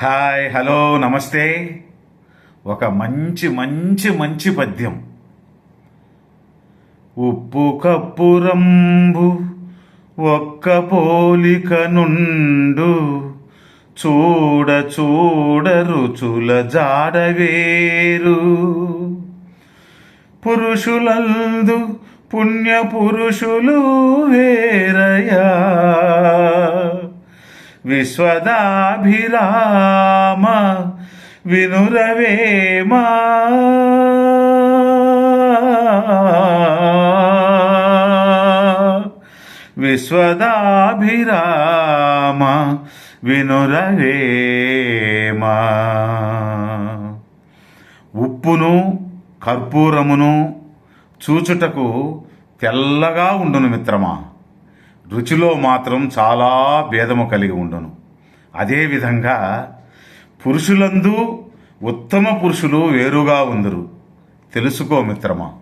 Hi hello నమస్తే. ఒక మంచి మంచి మంచి పద్యం. ఉప్పు కప్పురంబు ఒక్క పోలిక నుండు చూడ చూడ రుచుల జాడవేరు పురుషులందు పుణ్య పురుషులు వేరయా విశ్వదాభిరామ వినురవేమా విశ్వదాభిరామ వినురవేమా ఉప్పును కర్పూరమును చూచుటకు తెల్లగా ఉండును మిత్రమా. రుచిలో మాత్రం చాలా భేదము కలిగి ఉండును. అదేవిధంగా పురుషులందు ఉత్తమ పురుషులు వేరుగా ఉందరు. తెలుసుకో మిత్రమా?